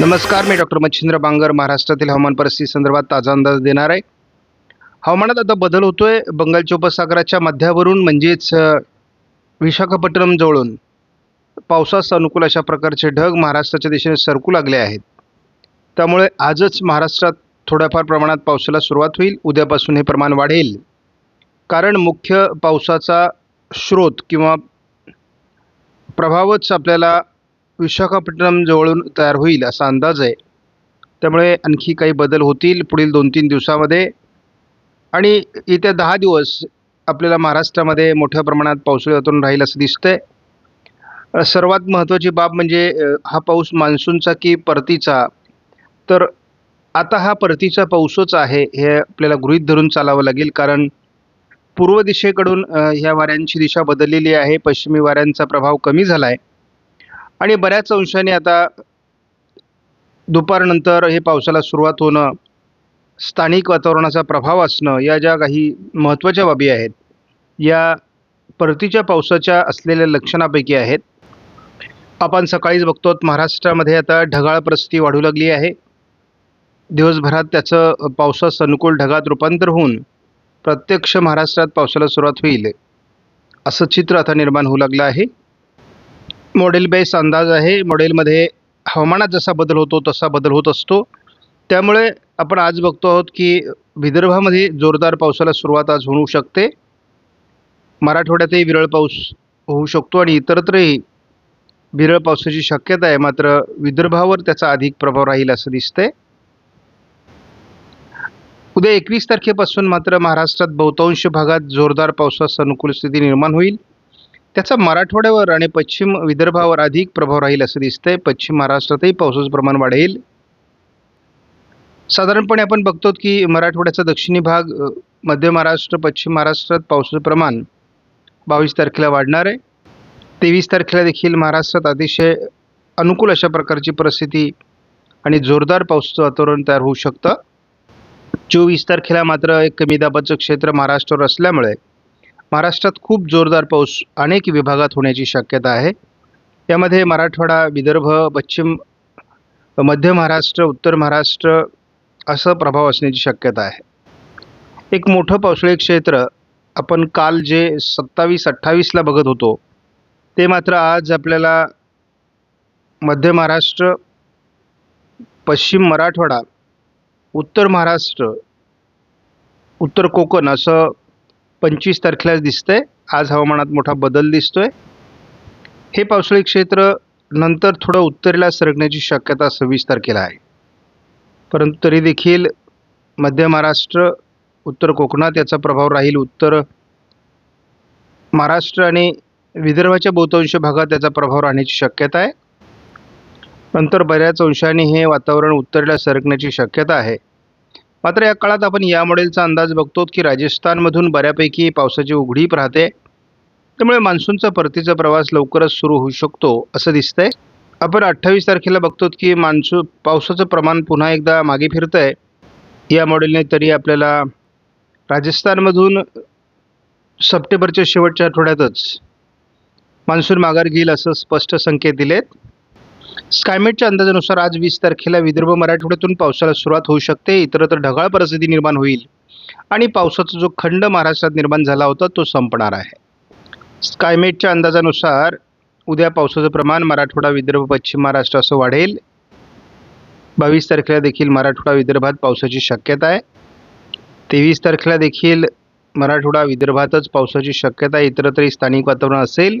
नमस्कार मी डॉक्टर मच्छिंद्र बांगर महाराष्ट्रातील हवामान परिस्थिती संदर्भात ताजा अंदाज देणार आहे. हवामानात आता बदल होतोय. बंगालच्या उपसागराच्या मध्यावरून म्हणजेच विशाखापट्टणम जवळून पावसास अनुकूल अशा प्रकारचे ढग महाराष्ट्राच्या दिशेने सरकू लागले आहेत. त्यामुळे आजच महाराष्ट्रात थोड्याफार प्रमाणात पावसाला सुरुवात होईल. उद्यापासून हे प्रमाण वाढेल. कारण मुख्य पावसाचा स्रोत किंवा प्रभावच आपल्याला विशाखापट्टणम जवळून तयार होईल असा अंदाज आहे. त्यामुळे आणखी काही बदल होतील पुढील दोन तीन दिवसामध्ये. आणि येत्या दहा दिवस आपल्याला महाराष्ट्रामध्ये मोठ्या प्रमाणात पावसाळी वातावरण राहील असं दिसतंय. सर्वात महत्त्वाची बाब म्हणजे हा पाऊस मान्सूनचा की परतीचा? तर आता हा परतीचा पाऊसच आहे हे आपल्याला गृहीत धरून चालावं लागेल. कारण पूर्व दिशेकडून ह्या वाऱ्यांची दिशा बदललेली आहे. पश्चिमी वाऱ्यांचा प्रभाव कमी झाला आहे आणि बऱ्याच अंशाने आता दुपारनंतर हे पावसाला सुरुवात होणं स्थानिक वातावरणाचा प्रभाव असणं या ज्या काही महत्त्वाच्या बाबी आहेत या परतीच्या पावसाच्या असलेल्या लक्षणापैकी आहेत. आपण सकाळीच बघतो महाराष्ट्रामध्ये आता ढगाळ परिस्थिती वाढू लागली आहे. दिवसभरात त्याचं पावसास अनुकूल ढगात रूपांतर होऊन प्रत्यक्ष महाराष्ट्रात पावसाला सुरुवात होईल असं चित्र आता निर्माण होऊ लागलं आहे. मॉडेल बेस अंदाज आहे. मॉडेलमध्ये हवामानात जसा बदल होतो तसा बदल होत असतो. त्यामुळे आपण आज बघतो आहोत की विदर्भामध्ये जोरदार पावसाला सुरुवात आज होऊ शकते. मराठवाड्यातही विरळ पाऊस होऊ शकतो आणि इतरत्रही विरळ पावसाची शक्यता आहे. मात्र विदर्भावर त्याचा अधिक प्रभाव राहील असं दिसतंय. उद्या एकवीस तारखेपासून मात्र महाराष्ट्रात बहुतांश भागात जोरदार पावसास अनुकूल स्थिती निर्माण होईल. त्याचा मराठवाड्यावर आणि पश्चिम विदर्भावर अधिक प्रभाव राहील असं दिसतंय. पश्चिम महाराष्ट्रातही पावसाचं प्रमाण वाढेल. साधारणपणे आपण बघतो की मराठवाड्याचा दक्षिणी भाग मध्य महाराष्ट्र पश्चिम महाराष्ट्रात पावसाचं प्रमाण बावीस तारखेला वाढणार आहे. तेवीस तारखेला देखील महाराष्ट्रात अतिशय अनुकूल अशा प्रकारची परिस्थिती आणि जोरदार पावसाचं वातावरण तयार होऊ शकतं. चोवीस तारखेला मात्र एक कमी दाबाचं क्षेत्र महाराष्ट्रावर असल्यामुळे महाराष्ट्रात खूप जोरदार पाऊस अनेक विभागात होण्याची शक्यता आहे. यामध्ये मराठवाडा विदर्भ पश्चिम मध्य महाराष्ट्र उत्तर महाराष्ट्र असं प्रभाव असण्याची शक्यता आहे. एक मोठं पावसाळी क्षेत्र आपण काल जे सत्तावीस अठ्ठावीसला बघत होतो ते मात्र आज आपल्याला मध्य महाराष्ट्र पश्चिम मराठवाडा उत्तर महाराष्ट्र उत्तर कोकण असं पंचवीस तारखेलाच दिसतंय. आज हवामानात मोठा बदल दिसतोय. हे पावसाळी क्षेत्र नंतर थोडं उत्तरेला सरकण्याची शक्यता सव्वीस तारखेला आहे. परंतु तरी देखील मध्य महाराष्ट्र उत्तर कोकणात याचा प्रभाव राहील. उत्तर महाराष्ट्र आणि विदर्भाच्या बहुतांश भागात त्याचा प्रभाव राहण्याची शक्यता आहे. नंतर बऱ्याच अंशाने हे वातावरण उत्तरेला सरकण्याची शक्यता आहे. मात्र या काळात आपण या मॉडेलचा अंदाज बघतो की राजस्थानमधून बऱ्यापैकी पावसाची उघडीप राहते. त्यामुळे मान्सूनचा परतीचा प्रवास लवकरच सुरू होऊ शकतो असं दिसतंय. आपण अठ्ठावीस तारखेला बघतो की मान्सून पावसाचं प्रमाण पुन्हा एकदा मागे फिरतं आहे या मॉडेलने तरी आपल्याला राजस्थानमधून सप्टेंबरच्या शेवटच्या आठवड्यातच मान्सून माघार घेईल असं स्पष्ट संकेत दिलेत. स्कायमेटच्या अंदाजानुसार आज वीस तारखेला विदर्भ मराठवाड्यातून पावसाला सुरुवात होऊ शकते. इतरत्र ढगाळ परिस्थिती निर्माण होईल आणि पावसाचा जो खंड महाराष्ट्रात निर्माण झाला होता तो संपणार आहे. स्कायमेटच्या अंदाजानुसार उद्या पावसाचं प्रमाण मराठवाडा विदर्भ पश्चिम महाराष्ट्र असं वाढेल. बावीस तारखेला देखील मराठवाडा विदर्भात पावसाची शक्यता आहे. तेवीस तारखेला देखील मराठवाडा विदर्भातच पावसाची शक्यता आहे. इतरत्रही स्थानिक वातावरण असेल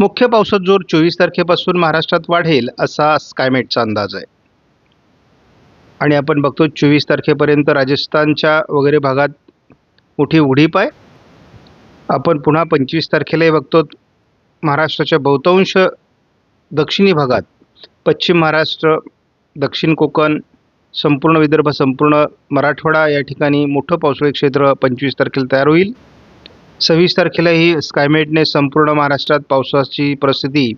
मुख्य पावसात जोर चोवीस तारखेपासून महाराष्ट्रात वाढेल असा स्कायमेटचा अंदाज आहे. आणि आपण बघतो चोवीस तारखेपर्यंत राजस्थानच्या वगैरे भागात मोठी उडीप आहे. आपण पुन्हा पंचवीस तारखेलाही बघतो महाराष्ट्राच्या बहुतांश दक्षिणी भागात पश्चिम महाराष्ट्र दक्षिण कोकण संपूर्ण विदर्भ संपूर्ण मराठवाडा या ठिकाणी मोठं पावसाळी क्षेत्र पंचवीस तारखेला तयार होईल. सव्वीस तारखेलाही स्कायमेटने संपूर्ण महाराष्ट्रात पावसाची परिस्थिती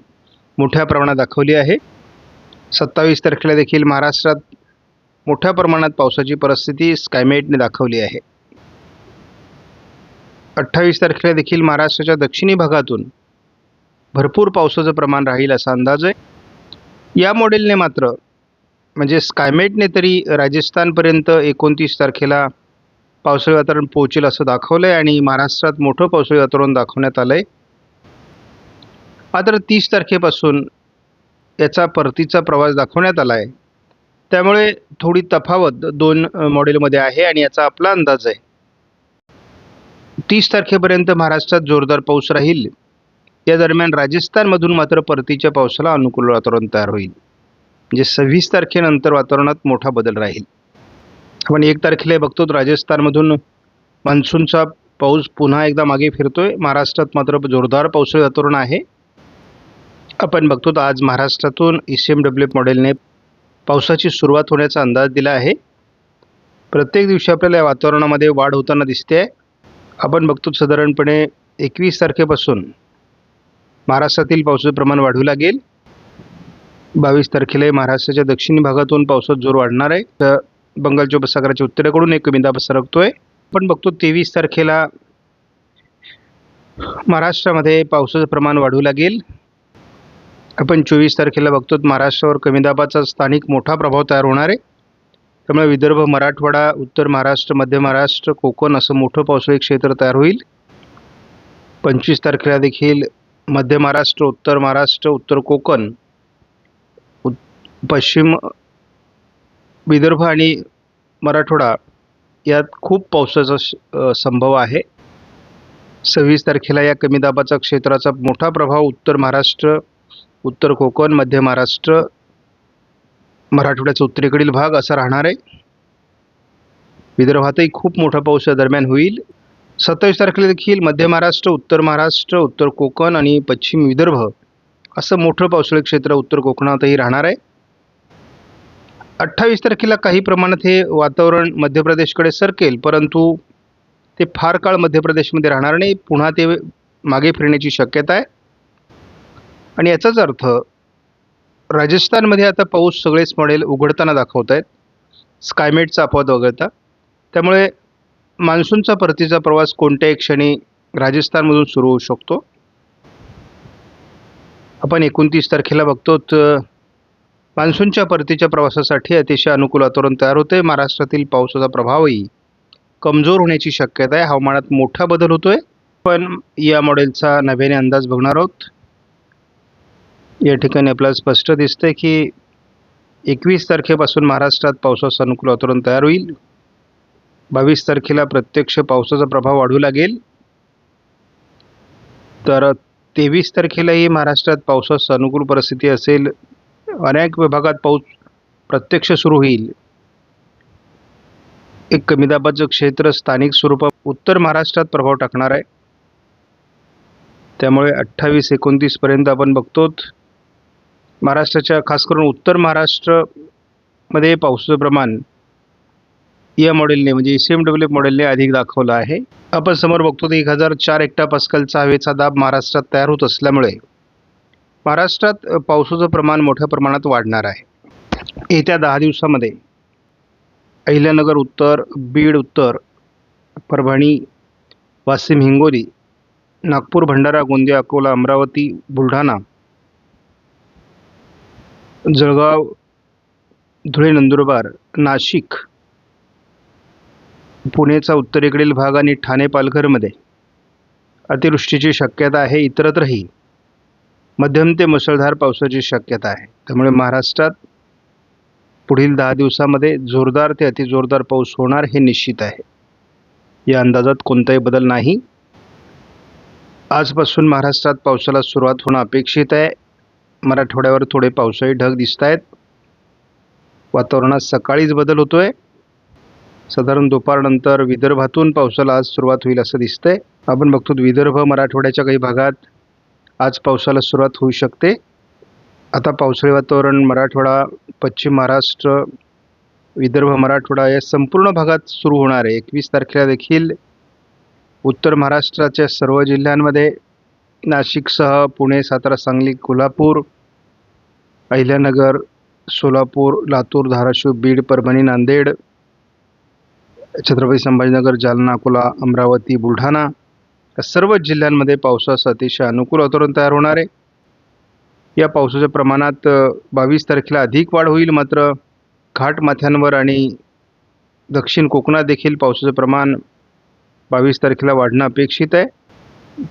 मोठ्या प्रमाणात दाखवली आहे. सत्तावीस तारखेला देखील महाराष्ट्रात मोठ्या प्रमाणात पावसाची परिस्थिती स्कायमेटने दाखवली आहे. अठ्ठावीस तारखेला देखील महाराष्ट्राच्या दक्षिणी भागातून भरपूर पावसाचं प्रमाण राहील असा अंदाज आहे. या मॉडेलने मात्र म्हणजे स्कायमेटने तरी राजस्थानपर्यंत एकोणतीस तारखेला पावसाळी वातावरण पोहोचेल असं दाखवलं आहे आणि महाराष्ट्रात मोठं पावसाळी वातावरण दाखवण्यात आलं आहे मात्र तीस तारखेपासून याचा परतीचा प्रवास दाखवण्यात आला आहे त्यामुळे थोडी तफावत दोन मॉडेलमध्ये आहे आणि याचा आपला अंदाज आहे. तीस तारखेपर्यंत महाराष्ट्रात जोरदार पाऊस राहील. या दरम्यान राजस्थानमधून मात्र परतीच्या पावसाला अनुकूल वातावरण तयार होईल. म्हणजे सव्वीस तारखेनंतर वातावरणात मोठा बदल राहील. आपण एक तारखेला बघतो राजस्थानमधून मान्सूनचा पाऊस पुन्हा एकदा मागे फिरतोय. महाराष्ट्रात मात्र जोरदार पावसाळी वातावरण आहे. आपण बघतो तर आज महाराष्ट्रातून E C M W F मॉडेलने पावसाची सुरुवात होण्याचा अंदाज दिला आहे. प्रत्येक दिवशी आपल्याला या वातावरणामध्ये वाढ होताना दिसते आहे आपण बघतो साधारणपणे एकवीस तारखेपासून महाराष्ट्रातील पावसाचं प्रमाण वाढू लागेल. बावीस तारखेला महाराष्ट्राच्या दक्षिणी भागातून पावसात जोर वाढणार आहे. तर बंगालच्या उपसागराच्या उत्तरेकडून एक कमी दाब सरकतोय. पण बघतो तेवीस तारखेला महाराष्ट्रामध्ये पावसाचं प्रमाण वाढू लागेल. आपण चोवीस तारखेला बघतो महाराष्ट्रावर कमी दाबाचा स्थानिक मोठा प्रभाव तयार होणार आहे. त्यामुळे विदर्भ मराठवाडा उत्तर महाराष्ट्र मध्य महाराष्ट्र कोकण असं मोठं पावसाळी क्षेत्र तयार होईल. पंचवीस तारखेला देखील मध्य महाराष्ट्र उत्तर महाराष्ट्र उत्तर कोकण उत् पश्चिम विदर्भ आणि मराठवाडा यात खूप पावसाचा श- संभव आहे. सव्वीस तारखेला या कमी दाबाचा क्षेत्राचा मोठा प्रभाव उत्तर महाराष्ट्र उत्तर कोकण मध्य महाराष्ट्र मराठवाड्याचा उत्तरेकडील भाग असा राहणार आहे. विदर्भातही खूप मोठा पाऊस या दरम्यान होईल. सत्तावीस तारखेला देखील मध्य महाराष्ट्र उत्तर महाराष्ट्र उत्तर कोकण आणि पश्चिम विदर्भ असं मोठं पावसाळी क्षेत्र उत्तर कोकणातही राहणार आहे. अठ्ठावीस तारखेला काही प्रमाणात हे वातावरण मध्य प्रदेशकडे सरकेल परंतु ते फार काळ मध्य प्रदेशमध्ये राहणार नाही. पुन्हा ते मागे फिरण्याची शक्यता आहे. आणि याचाच अर्थ राजस्थानमध्ये आता पाऊस सगळेच मॉडेल उघडताना दाखवत आहेत. स्कायमेटचा अपवाद वगळता. त्यामुळे मान्सूनचा परतीचा प्रवास कोणत्याही क्षणी राजस्थानमधून सुरू होऊ शकतो. आपण एकोणतीस तारखेला बघतो तर मान्सूनच्या परतीच्या प्रवासासाठी अतिशय अनुकूल वातावरण तयार होते. महाराष्ट्रातील पावसाचा प्रभावही कमजोर होण्याची शक्यता आहे. हवामानात मोठा बदल होतोय. पण या मॉडेलचा नव्याने अंदाज बघणार आहोत. या ठिकाणी आपल्याला स्पष्ट दिसते की एकवीस तारखेपासून महाराष्ट्रात पावसाचं अनुकूल वातावरण तयार होईल. बावीस तारखेला प्रत्यक्ष पावसाचा प्रभाव वाढू लागेल. तर तेवीस तारखेलाही महाराष्ट्रात पावसाचं अनुकूल परिस्थिती असेल. अनेक विभागात पाऊस प्रत्यक्ष सुरू होईल. एक कमी दाबाचं क्षेत्र स्थानिक स्वरूपात उत्तर महाराष्ट्रात प्रभाव टाकणार आहे. त्यामुळे अठ्ठावीस एकोणतीसपर्यंत आपण बघतो. महाराष्ट्राच्या खास करून उत्तर महाराष्ट्रमध्ये पावसाचं प्रमाण या मॉडेलने म्हणजे सी एम डब्ल्यू मॉडेलने अधिक दाखवलं आहे. आपण समोर बघतो एक हजार चार एकटा पास्कलचा हवेचा दाब महाराष्ट्रात तयार होत असल्यामुळे महाराष्ट्रात पावसाचं प्रमाण मोठ्या प्रमाणात वाढणार आहे. येत्या दहा दिवसामध्ये अहिल्यानगर उत्तर बीड उत्तर परभणी वाशिम हिंगोली नागपूर भंडारा गोंदिया अकोला अमरावती बुलढाणा जळगाव धुळे नंदुरबार नाशिक पुणेचा उत्तरेकडील भाग आणि ठाणे पालघरमध्ये अतिवृष्टीची शक्यता आहे इतरत्रही मध्यम ते मुसळधार पावसाची शक्यता आहे. त्यामुळे महाराष्ट्रात पुढील दहा दिवसामध्ये जोरदार ते अतिजोरदार पाऊस होणार हे निश्चित आहे. या अंदाजात कोणताही बदल नाही. आजपासून महाराष्ट्रात पावसाला सुरुवात होणं अपेक्षित आहे. मराठवाड्यावर थोडे पावसाळी ढग दिसत आहेत. वातावरणात सकाळीच बदल होतो आहे साधारण दुपारनंतर विदर्भातून पावसाला आज सुरुवात होईल असं दिसतंय. आपण बघतो विदर्भ मराठवाड्याच्या काही भागात आज पावसाला सुरुवात होऊ शकते. आता पावसाळी वातावरण मराठवाडा पश्चिम महाराष्ट्र विदर्भ मराठवाडा या संपूर्ण भागात सुरू होणार आहे. एकवीस तारखेला देखील उत्तर महाराष्ट्राच्या सर्व जिल्ह्यांमध्ये नाशिकसह पुणे सातारा सांगली कोल्हापूर अहिल्यानगर सोलापूर लातूर धाराशिव बीड परभणी नांदेड छत्रपती संभाजीनगर जालना अकोला अमरावती बुलढाणा सर्व जिल्ह्यांमध्ये पावसास अतिशय अनुकूल वातावरण तयार होणार आहे. या पावसाच्या प्रमाणात बावीस तारखेला अधिक वाढ होईल मात्र घाटमाथ्यांवर आणि दक्षिण कोकणात देखील पावसाचं प्रमाण बावीस तारखेला वाढणं अपेक्षित आहे.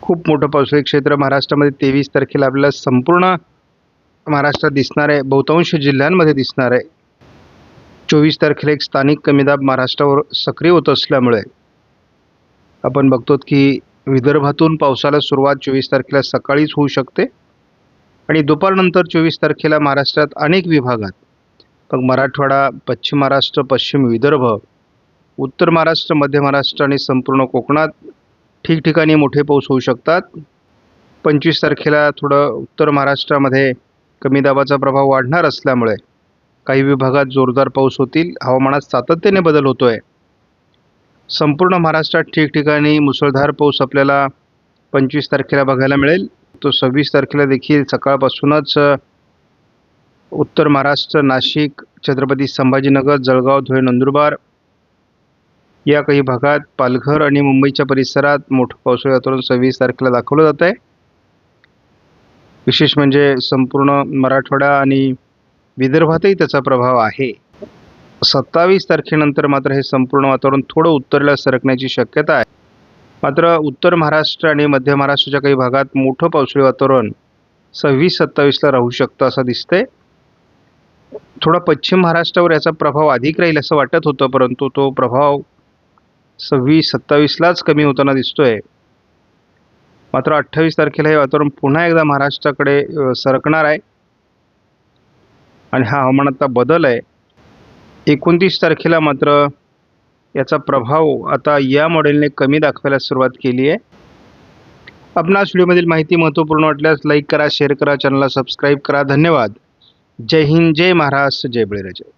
खूप मोठं पावसाळी क्षेत्र महाराष्ट्रामध्ये तेवीस तारखेला आपल्याला संपूर्ण महाराष्ट्रात दिसणार आहे. बहुतांश जिल्ह्यांमध्ये दिसणार आहे. चोवीस तारखेला एक स्थानिक कमी दाब महाराष्ट्रावर सक्रिय होत असल्यामुळे आपण बघतो की विदर्भातून पावसाला सुरुवात चोवीस तारखेला सकाळीच होऊ शकते. आणि दुपारनंतर चोवीस तारखेला महाराष्ट्रात अनेक विभागात मग मराठवाडा पश्चिम महाराष्ट्र पश्चिम विदर्भ उत्तर महाराष्ट्र मध्य महाराष्ट्र आणि संपूर्ण कोकणात ठिकठिकाणी मोठे पाऊस होऊ शकतात. पंचवीस तारखेला थोडं उत्तर महाराष्ट्रामध्ये कमी दाबाचा प्रभाव वाढणार असल्यामुळे काही विभागात जोरदार पाऊस होतील. हवामानात सातत्याने बदल होतो आहे संपूर्ण महाराष्ट्रात ठिकठिकाणी मुसळधार पाऊस आपल्याला पंचवीस तारखेला बघायला मिळेल. तो सव्वीस तारखेला देखील सकाळपासूनच उत्तर महाराष्ट्र नाशिक छत्रपती संभाजीनगर जळगाव धुळे नंदुरबार या काही भागात पालघर आणि मुंबईच्या परिसरात मोठं पावसाळी वातावरण सव्वीस तारखेला दाखवलं जात आहे. विशेष म्हणजे संपूर्ण मराठवाडा आणि विदर्भातही त्याचा प्रभाव आहे. सत्तावीस तारखेनंतर मात्र हे संपूर्ण वातावरण थोडं उत्तरेला सरकण्याची शक्यता आहे. मात्र उत्तर महाराष्ट्र आणि मध्य महाराष्ट्राच्या काही भागात मोठं पावसाळी वातावरण सव्वीस सत्तावीसला राहू शकतं असं दिसतंय. थोडा पश्चिम महाराष्ट्रावर याचा प्रभाव अधिक राहील असं वाटत होतं परंतु तो प्रभाव सव्वीस सत्तावीसलाच कमी होताना दिसतोय. मात्र अठ्ठावीस तारखेला हे वातावरण पुन्हा एकदा महाराष्ट्राकडे सरकणार आहे. आणि हा हवामानातला बदल आहे एकोणतीस तारखेला मात्र याचा प्रभाव आता या मॉडेलने कमी दाखवायला सुरुवात केली आहे. आपणास व्हिडिओमधील माहिती महत्त्वपूर्ण वाटल्यास लाईक करा शेअर करा चॅनलला सबस्क्राईब करा. धन्यवाद. जय हिंद जय महाराष्ट्र जय बळीराजा.